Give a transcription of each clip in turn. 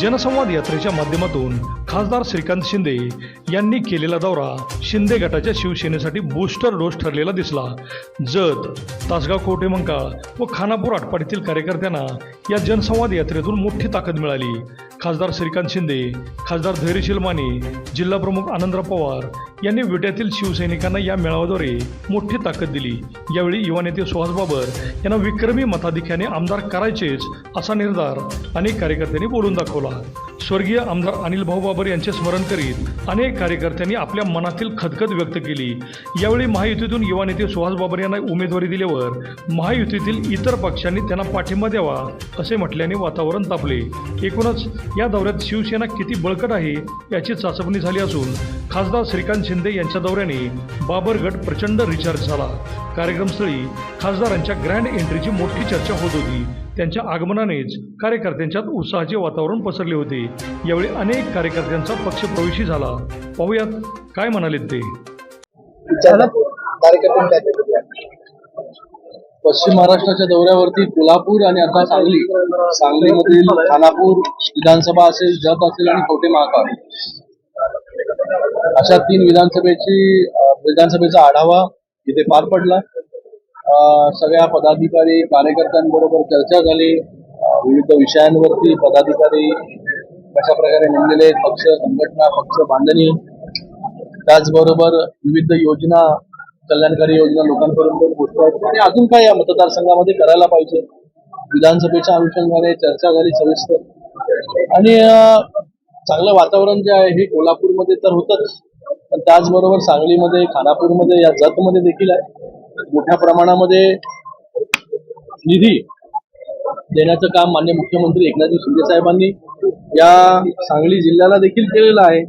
जनसंवाद यात्रेच्या माध्यमातून खासदार श्रीकांत शिंदे यांनी केलेला दौरा शिंदे गटाच्या शिवसेनेसाठी बूस्टर डोस ठरलेला दिसला. जत तासगाव कोटेमंका व खानापूर आटपाडीतील कार्यकर्त्यांना या जनसंवाद यात्रेतून मोठी ताकद मिळाली. खासदार श्रीकांत शिंदे खासदार धैर्यशील माने जिल्हाप्रमुख आनंदराव पवार यांनी विट्यातील शिवसैनिकांना या मेळाव्याद्वारे मोठी ताकद दिली. यावेळी युवा नेते सुहास बाबर यांना विक्रमी मताधिक्याने आमदार करायचेच असा निर्धार अनेक कार्यकर्त्यांनी बोलून दाखवला. स्वर्गीय आमदार अनिल भाऊ बाबर यांचे स्मरण करीत अनेक कार्यकर्त्यांनी आपल्या मनातील खदखद व्यक्त केली. यावेळी महायुतीतून युवा नेते सुहास बाबर यांना उमेदवारी दिल्यावर महायुतीतील इतर पक्षांनी त्यांना पाठिंबा द्यावा असे म्हटल्याने वातावरण तापले. एकूणच या दौऱ्यात शिवसेना किती बळकट आहे याची चाचपणी झाली असून खासदार श्रीकांत शिंदे यांच्या दौऱ्याने बाबर गट प्रचंड रिचार्ज झाला. कार्यक्रमस्थळी खासदारांच्या ग्रँड एंट्रीची मोठी चर्चा होत होती. त्यांच्या आगमनानेच कार्यकर्त्यांच्यात उत्साहाचे वातावरण पसरले होते. यावेळी अनेक कार्यकर्त्यांचा पक्ष प्रवेशी झाला. पाहूयात काय म्हणाले ते. पश्चिम महाराष्ट्राच्या दौऱ्यावरती कोल्हापूर आणि आता सांगली. सांगलीमधील खानापूर विधानसभा असेल जत असेल आणि कवठे महाकाळ अशा तीन विधानसभेची विधानसभेचा आढावा इथे पार पडला. सगळ्या पदाधिकारी कार्यकर्त्यांबरोबर चर्चा झाली. विविध विषयांवरती पदाधिकारी कशा प्रकारे नेमलेले आहेत, पक्ष संघटना पक्ष बांधणी. त्याचबरोबर विविध योजना कल्याणकारी योजना लोकांपर्यंत पोहोचतात आणि अजून काय या मतदारसंघामध्ये करायला पाहिजे? विधानसभेच्या अनुषंगाने चर्चा झाली सविस्तर. आणि चांगलं वातावरण जे आहे हे कोल्हापूरमध्ये तर होतच. पण त्याचबरोबर सांगलीमध्ये खानापूरमध्ये या जतमध्ये देखील आहे. मोठ्या प्रमाणामध्ये निधी देण्याचं काम मान्य मुख्यमंत्री एकनाथजी शिंदे साहेबांनी या सांगली जिल्ह्याला देखील केलेलं आहे.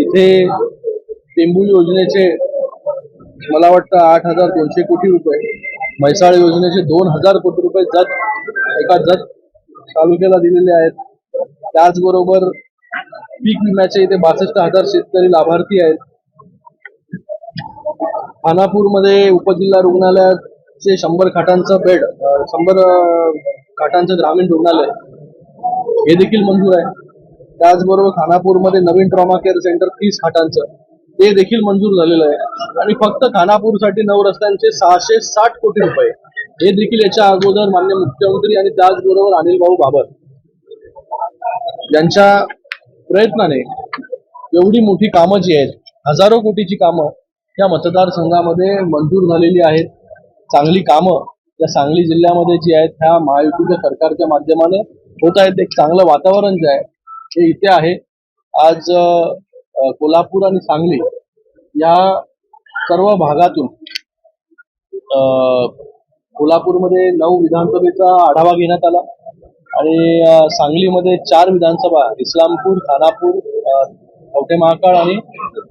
इथे टेंबू योजनेचे मला वाटतं आठ हजार दोनशे कोटी रुपये म्हैसाळ योजनेचे दोन हजार कोटी रुपये जत एका जत तालुक्याला दिलेले आहेत. त्याचबरोबर पीक विम्याचे इथे बासष्ट हजार शेतकरी लाभार्थी आहेत. खानापूरमध्ये उपजिल्हा रुग्णालयाचे शंभर खाटांचं बेड शंभर खाटांचं ग्रामीण रुग्णालय हे देखील मंजूर आहे. त्याचबरोबर खानापूरमध्ये नवीन ट्रॉमा केअर सेंटर तीस खाटांचं ते देखील मंजूर झालेलं आहे. आणि फक्त खानापूरसाठी नऊ रस्त्यांचे सहाशे साठ कोटी रुपये हे देखील याच्या अगोदर मान्य मुख्यमंत्री आणि त्याचबरोबर अनिल भाऊ बाबर यांच्या प्रयत्नाने एवढी मोठी कामं जी आहेत हजारो कोटीची कामं या मतदारसंघामध्ये मंजूर झालेली आहेत. चांगली कामं या सांगली जिल्ह्यामध्ये जी आहेत ह्या महायुतीच्या सरकारच्या माध्यमाने होत आहेत. एक चांगलं वातावरण जे आहे ते इथे आहे. आज कोल्हापूर आणि सांगली या सर्व भागातून कोल्हापूरमध्ये नऊ विधानसभेचा आढावा घेण्यात आला आणि सांगलीमध्ये चार विधानसभा इस्लामपूर खानापूर अ, कवठे महाकाळ आणि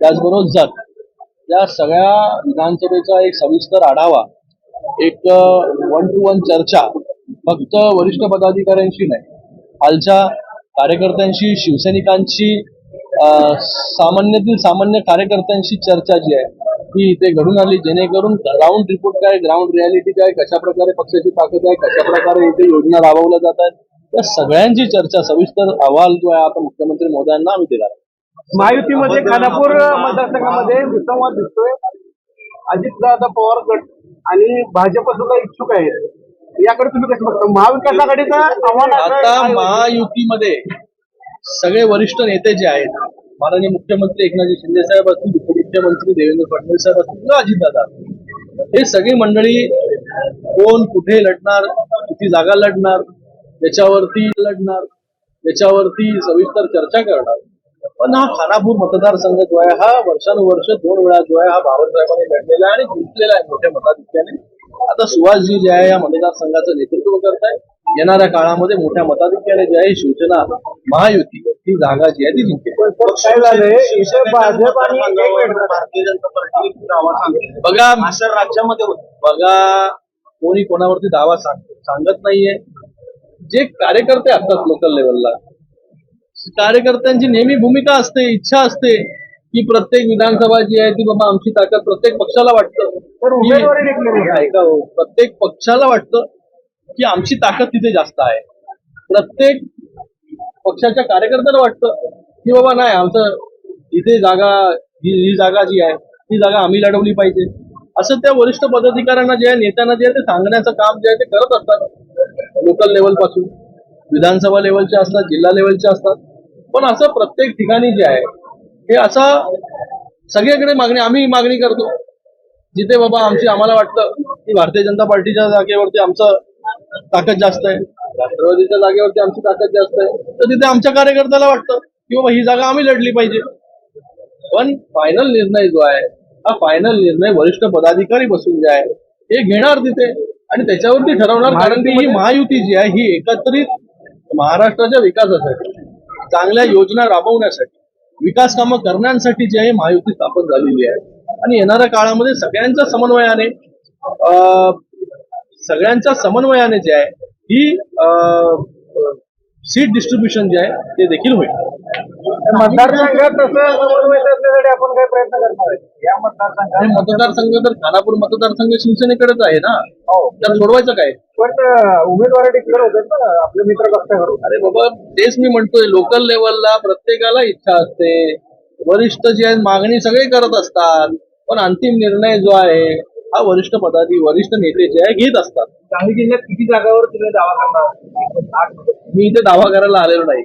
त्याचबरोबर जत. या सगळ्या विधानसभेचा एक सविस्तर आढावा एक वन टू वन चर्चा फक्त वरिष्ठ पदाधिकाऱ्यांशी नाही हालच्या कार्यकर्त्यांशी शिवसैनिकांशी सामान्यतील सामान्यातील सामान्य कार्यकर्त्यांशी चर्चा जी आहे ती इथे घडून आली जेणेकरून ग्राउंड रिपोर्ट काय ग्राउंड रियालिटी काय कशा प्रकारे पक्षाची ताकद आहे कशा प्रकारे इथे योजना राबवल्या जात आहेत या सगळ्यांची चर्चा सविस्तर अहवाल जो आहे आता मुख्यमंत्री महोदयांना आम्ही दिला आहे. महायुतीमध्ये खानापूर मतदारसंघामध्ये विसंवाद दिसतोय. अजितदादा पवार गट आणि भाजप सुद्धा इच्छुक आहेत याकडे तुम्ही कसं बघता? महाविकास आघाडीचं आव्हान आता आहे- महायुतीमध्ये सगळे वरिष्ठ नेते जे आहेत माननीय मुख्यमंत्री एकनाथजी शिंदे साहेब असतील उपमुख्यमंत्री देवेंद्र फडणवीस साहेब असतील किंवा अजितदादा. हे सगळी मंडळी कोण कुठे लढणार किती जागा लढणार याच्यावरती लढणार याच्यावरती सविस्तर चर्चा करणार. पण हा खानापूर मतदारसंघ जो आहे हा वर्षानुवर्ष दोन वेळा जो आहे हा बाबासाहेबांनी लढलेला आहे आणि जिंकलेला आहे मोठ्या मताधिक्याने. आता सुहासजी जे आहे या मतदारसंघाचं नेतृत्व करताय. येणाऱ्या काळामध्ये मोठ्या मताधिक्याने जे आहे शिवसेना महायुती ही जागा जी आहे ती सांगते. बघा राज्यामध्ये बघा कोणी कोणावरती दावा सांग सांगत नाहीये. जे कार्यकर्ते असतात लोकल लेवलला कार्यकर्त्यांची नेहमी भूमिका असते इच्छा असते की प्रत्येक विधानसभा जी आहे ती बाबा आमची ताकद प्रत्येक पक्षाला वाटतं. ऐका हो, प्रत्येक पक्षाला वाटतं की आमची ताकद तिथे जास्त आहे. प्रत्येक पक्षाच्या कार्यकर्त्याला वाटतं की बाबा नाही आमचं इथे जागा ही ही जागा जी आहे ती जागा आम्ही लढवली पाहिजे. असं त्या वरिष्ठ पदाधिकाऱ्यांना जे आहे नेत्यांना जे आहे ते सांगण्याचं काम जे आहे ते करत असतात. लोकल लेवलपासून. विधानसभा लेवलचे असतात जिल्हा लेवलचे असतात. पण असं प्रत्येक ठिकाणी जे आहे हे असं सगळीकडे मागणी आम्ही मागणी करतो. जिथे बाबा आमची आम्हाला वाटतं की भारतीय जनता पार्टीच्या जागेवरती आमचं ताकद जास्त आहे राष्ट्रवादीच्या जागेवरती आमची ताकद जास्त आहे तर तिथे आमच्या कार्यकर्त्याला वाटतं की बाबा ही जागा आम्ही लढली पाहिजे. पण फायनल निर्णय जो आहे हा फायनल निर्णय वरिष्ठ पदाधिकारी बसून जे आहे हे घेणार तिथे आणि त्याच्यावरती ठरवणार कारण की ही महायुती जी आहे ही एकत्रित महाराष्ट्राच्या विकासासाठी चांगल्या योजना राबवण्यासाठी विकास कामं करण्यासाठी जी आहे महायुती स्थापन झालेली आहे. आणि येणाऱ्या काळामध्ये सगळ्यांच्या समन्वयाने सगळ्यांच्या समन्वयाने जे आहे ही सीट डिस्ट्रीब्युशन जे आहे ते देखील होईल. मतदारसंघात आपण काय प्रयत्न करणार या मतदारसंघात मतदारसंघ तर खानापूर मतदारसंघ शिवसेनेकडेच आहे ना? हो. तर सोडवायचं काय? पण उमेदवारी डिक्लेअर होतात ना आपले मित्र पक्षाकडून अरे बाबा तेच मी म्हणतोय लोकल लेवलला प्रत्येकाला इच्छा असते. वरिष्ठ जे आहेत मागणी सगळे करत असतात. पण अंतिम निर्णय जो आहे हा वरिष्ठ पदाधी वरिष्ठ नेते जे आहे घेत असतात. सांगली जिल्ह्यात किती जागावर तुम्ही दावा करणार मी इथे दावा करायला आलेलो नाही.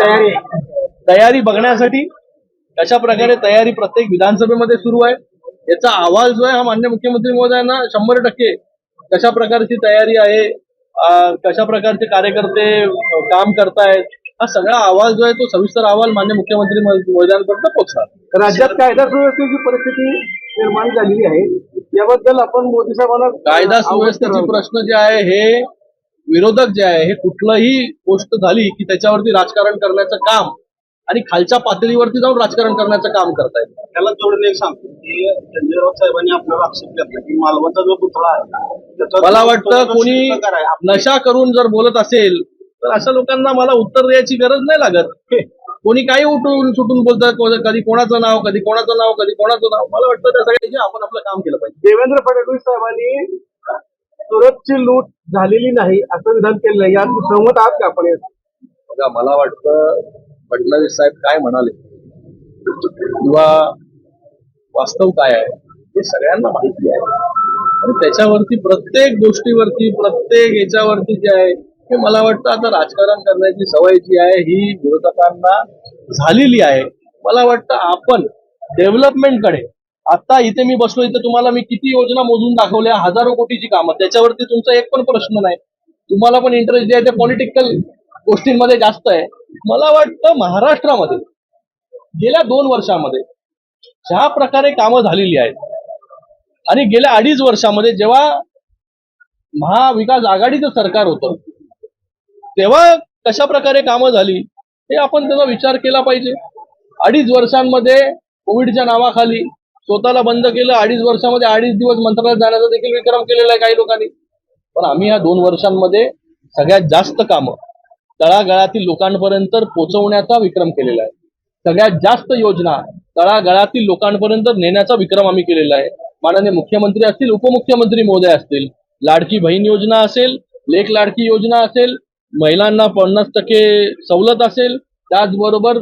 तयारी तयारी बघण्यासाठी कशा प्रकारे तयारी प्रत्येक विधानसभेमध्ये सुरू आहे याचा अहवाल जो आहे हा मान्य मुख्यमंत्री महोदयांना शंभर टक्के कशा प्रकारची तयारी आहे कशा प्रकारचे कार्यकर्ते काम करतायत हा सगळा अहवाल जो आहे तो सविस्तर अहवाल मान्य मुख्यमंत्री महोदयांपर्यंत पोहोचणार. राज्यात कायदा सुव्यवस्थेची परिस्थिती निर्माण झालेली आहे. याबद्दल आपण मोदी साहेबांना कायदा सुव्यवस्थेचे प्रश्न जे आहे हे विरोधक जे आहे हे कुठलंही गोष्ट झाली की त्याच्यावरती राजकारण करण्याचं काम आणि खालच्या पातळीवरती जाऊन राजकारण करण्याचं काम करतायत. त्याला जोडून एक सांगतो की राऊत साहेबांनी आपल्याला आक्षेप घेतला की मालवणचा जो पुतळा आहे त्याचा मला जो- वाटतं कोणी नशा करून जर बोलत असेल तर अशा लोकांना मला उत्तर द्यायची गरज नाही लागत. कोणी काही उठून सुटून बोलतात कधी कोणाचं नाव कधी कोणाचं नाव कधी कोणाचं नाव. मला वाटतं त्या सगळ्याची आपण आपलं काम केलं पाहिजे. देवेंद्र फडणवीस साहेबांनी सुरतची लूट झालेली नाही असं विधान केलं यात सहमत आहात का आपण बघा मला वाटतं फडणवीस साहेब काय म्हणाले किंवा वास्तव काय आहे हे सगळ्यांना माहिती आहे. आणि त्याच्यावरती प्रत्येक गोष्टीवरती प्रत्येक याच्यावरती जे आहे हे मला वाटतं आता राजकारण करण्याची सवय जी आहे ही विरोधकांना झालेली आहे. मला वाटतं आपण डेव्हलपमेंटकडे आता इथे मी बसलो इथे तुम्हाला मी किती योजना मोजून दाखवल्या हजारो कोटीची कामं. त्याच्यावरती तुमचा एक पण प्रश्न नाही. तुम्हाला पण इंटरेस्ट जे आहे ते पॉलिटिकल गोष्टींमध्ये जास्त आहे. मला वाटतं महाराष्ट्रामध्ये गेल्या दोन वर्षामध्ये ज्या प्रकारे कामं झालेली आहेत आणि गेल्या अडीच वर्षामध्ये जेव्हा महाविकास आघाडीचं सरकार होतं तेव्हा कशा प्रकारे कामं झाली? हे आपण त्याचा विचार केला पाहिजे. अडीच वर्षांमध्ये कोविडच्या नावाखाली स्वतःला बंद केलं अडीच वर्षामध्ये अडीच दिवस मंत्रालयात जाण्याचा देखील विक्रम केलेला आहे काही लोकांनी. पण आम्ही या दोन वर्षांमध्ये सगळ्यात जास्त कामं तळागाळातील लोकांपर्यंत पोहोचवण्याचा विक्रम केलेला आहे. सगळ्यात जास्त योजना तळागाळातील लोकांपर्यंत नेण्याचा विक्रम आम्ही केलेला आहे. माननीय मुख्यमंत्री असतील उपमुख्यमंत्री महोदय असतील लाडकी बहीण योजना असेल लेख लाडकी योजना असेल महिलांना पन्नास टक्के सवलत असेल त्याचबरोबर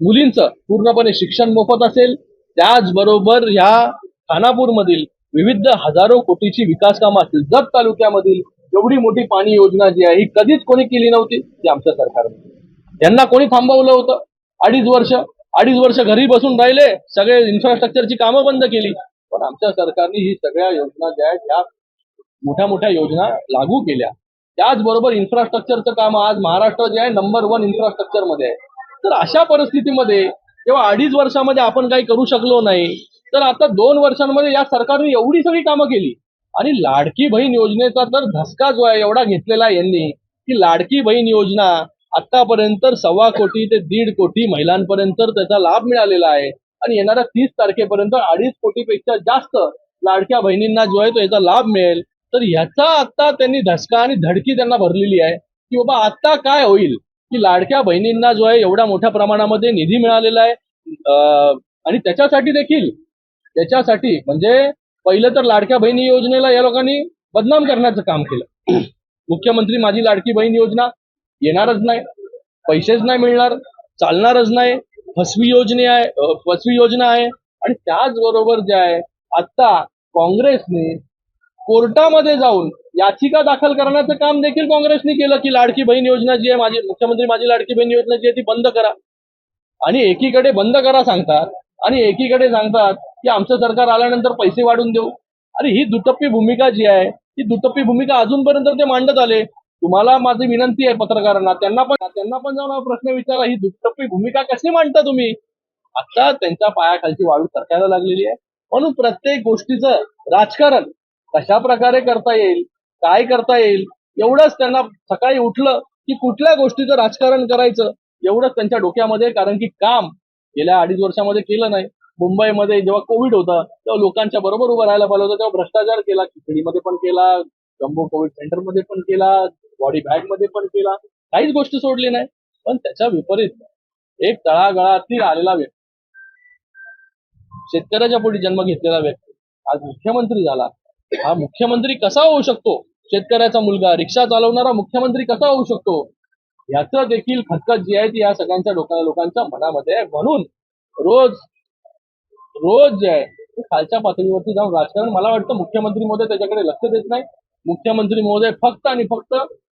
मुलींचं पूर्णपणे शिक्षण मोफत असेल त्याचबरोबर ह्या खानापूरमधील विविध हजारो कोटीची विकास कामं असतील जत तालुक्यामधील एवढी मोठी पाणी योजना जी आहे ही कधीच कोणी केली नव्हती ती आमच्या सरकारने यांना कोणी थांबवलं होतं? अडीच वर्ष अडीच वर्ष घरी बसून राहिले सगळे इन्फ्रास्ट्रक्चरची कामं बंद केली. पण आमच्या सरकारने ही सगळ्या योजना ज्या आहेत ह्या मोठ्या मोठ्या योजना लागू केल्या. त्याचबरोबर इन्फ्रास्ट्रक्चरचं काम आज महाराष्ट्र जे आहे नंबर वन इन्फ्रास्ट्रक्चरमध्ये आहे. तर अशा परिस्थितीमध्ये जेव्हा अडीच वर्षामध्ये आपण काही करू शकलो नाही तर आता दोन वर्षांमध्ये या सरकारने एवढी सगळी कामं केली. आणि लाडकी बहीण योजनेचा तर धसका जो आहे एवढा घेतलेला आहे यांनी की लाडकी बहीण योजना आतापर्यंत सव्वा कोटी ते दीड कोटी महिलांपर्यंत त्याचा लाभ मिळालेला आहे. आणि येणाऱ्या तीस तारखेपर्यंत अडीच कोटीपेक्षा जास्त लाडक्या बहिणींना जो आहे तो याचा लाभ मिळेल. तर ह्याचा आता त्यांनी धसका आणि धडकी त्यांना भरलेली आहे की बाबा आता काय होईल? की लाडक्या बहिणींना जो आहे एवढ्या मोठ्या प्रमाणामध्ये निधी मिळालेला आहे. आणि त्याच्यासाठी देखील त्याच्यासाठी म्हणजे पहिलं तर लाडक्या बहिणी योजनेला या लोकांनी बदनाम करण्याचं काम केलं. मुख्यमंत्री माझी लाडकी बहीण योजना येणारच नाही पैसेच नाही मिळणार चालणारच नाही फसवी योजने आहे फसवी योजना आहे. आणि त्याचबरोबर जे आहे आता काँग्रेसने कोर्टामध्ये जाऊन याचिका दाखल करण्याचं काम देखील काँग्रेसने केलं की लाडकी बहीण योजना जी आहे माझी मुख्यमंत्री माझी लाडकी बहीण योजना जी आहे ती बंद करा. आणि एकीकडे बंद करा सांगतात आणि एकीकडे सांगतात की आमचं सरकार आल्यानंतर पैसे वाढून देऊ. अरे ही दुटप्पी भूमिका जी आहे ही दुटप्पी भूमिका अजूनपर्यंत ते मांडत आले. तुम्हाला माझी विनंती आहे पत्रकारांना त्यांना पण त्यांना पण जाऊन हा प्रश्न विचारा ही दुटप्पी भूमिका कशी मांडता तुम्ही? आता त्यांच्या पायाखालची वाळू सरकायला लागलेली आहे. म्हणून प्रत्येक गोष्टीचं राजकारण कशा प्रकारे करता येईल काय करता येईल एवढंच त्यांना सकाळी उठलं की कुठल्या गोष्टीचं राजकारण करायचं एवढंच त्यांच्या डोक्यामध्ये कारण की काम गेल्या अडीच वर्षामध्ये केलं नाही. मुंबईमध्ये जेव्हा कोविड होता तेव्हा लोकांच्या बरोबर उभं राहायला पाहिलं होतं तेव्हा भ्रष्टाचार केला खिचडीमध्ये पण केला जम्बो कोविड सेंटरमध्ये पण केला बॉडी बॅगमध्ये पण केला काहीच गोष्टी सोडली नाही. पण त्याच्या विपरीत एक तळागळातील आलेला व्यक्ती शेतकऱ्याच्या पोटी जन्म घेतलेला व्यक्ती आज मुख्यमंत्री झाला. हा मुख्यमंत्री कसा होऊ शकतो? शेतकऱ्याचा मुलगा रिक्षा चालवणारा मुख्यमंत्री कसा होऊ शकतो? याचं देखील खतखत जी आहे ती या सगळ्यांच्या डोक्या लोकांच्या मनामध्ये आहे. म्हणून रोज रोज जे आहे खालच्या पातळीवरती जाऊन राजकारण मला वाटतं मुख्यमंत्री महोदय त्याच्याकडे लक्ष देत नाही. मुख्यमंत्री महोदय फक्त आणि फक्त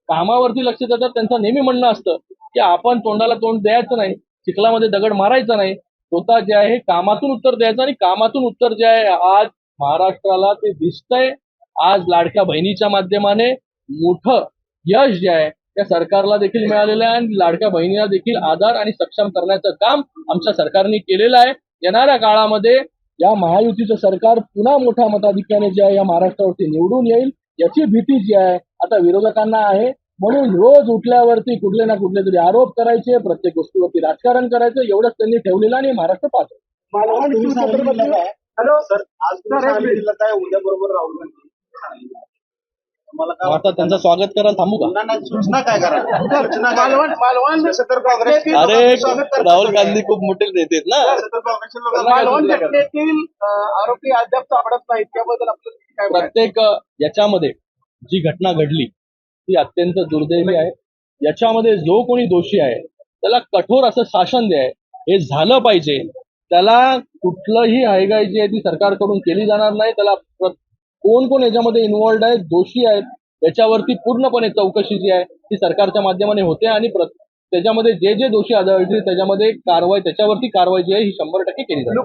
कामावरती लक्ष देतात. त्यांचं नेहमी म्हणणं असतं की आपण तोंडाला तोंड द्यायचं नाही चिखलामध्ये दगड मारायचा नाही. स्वतः जे आहे कामातून उत्तर द्यायचं आणि कामातून उत्तर जे आहे आज महाराष्ट्राला ते दिसतंय. आज लाडक्या बहिणीच्या माध्यमाने मोठं यश जे आहे त्या सरकारला देखील मिळालेलं आहे आणि लाडक्या बहिणीला देखील आधार आणि सक्षम करण्याचं काम आमच्या सरकारने केलेलं आहे. येणाऱ्या काळामध्ये या महायुतीचं सरकार पुन्हा मोठ्या मताधिक्याने जे आहे या महाराष्ट्रावरती निवडून येईल याची भीती जी आहे आता विरोधकांना आहे. म्हणून रोज उठल्यावरती कुठले ना कुठले तरी आरोप करायचे प्रत्येक गोष्टीवरती राजकारण करायचं एवढंच त्यांनी ठेवलेलं आणि महाराष्ट्र पाहतो हॅलो? सर आज तुम्ही सर, एक उद्या बरोबर राहुल गांधी. मला काय आता त्यांचं स्वागत करायला थांबू का? वाटतं? नाही, सूचना काय करा सूचना काय मालवण मालवण? तसं तर काँग्रेस अरे राहुल गांधी खूप मोठे नेते आहेत ना? काँग्रेसच्या मालवण घटनेतील अं, आरोपी अद्याप सापडत नाहीत त्याबद्दल आपलं काय मत आहे? प्रत्येक अ, याच्यामध्ये जी घटना घडली ती अत्यंत दुर्दैवी आहे. याच्यामध्ये जो कोणी दोषी आहे त्याला कठोर असं शासन द्याय हे झालं पाहिजे. त्याला कुठलंही हायगाय जी आहे ती सरकारकडून केली जाणार नाही. त्याला कोण कोण याच्यामध्ये इन्व्हॉल्ड आहेत दोषी आहेत याच्यावरती पूर्णपणे चौकशी जी आहे ती सरकारच्या माध्यमाने होते आणि त्याच्यामध्ये जे जे दोषी आढळतील त्याच्यामध्ये कारवाई त्याच्यावरती कारवाई जी आहे ही शंभर टक्के केली जाते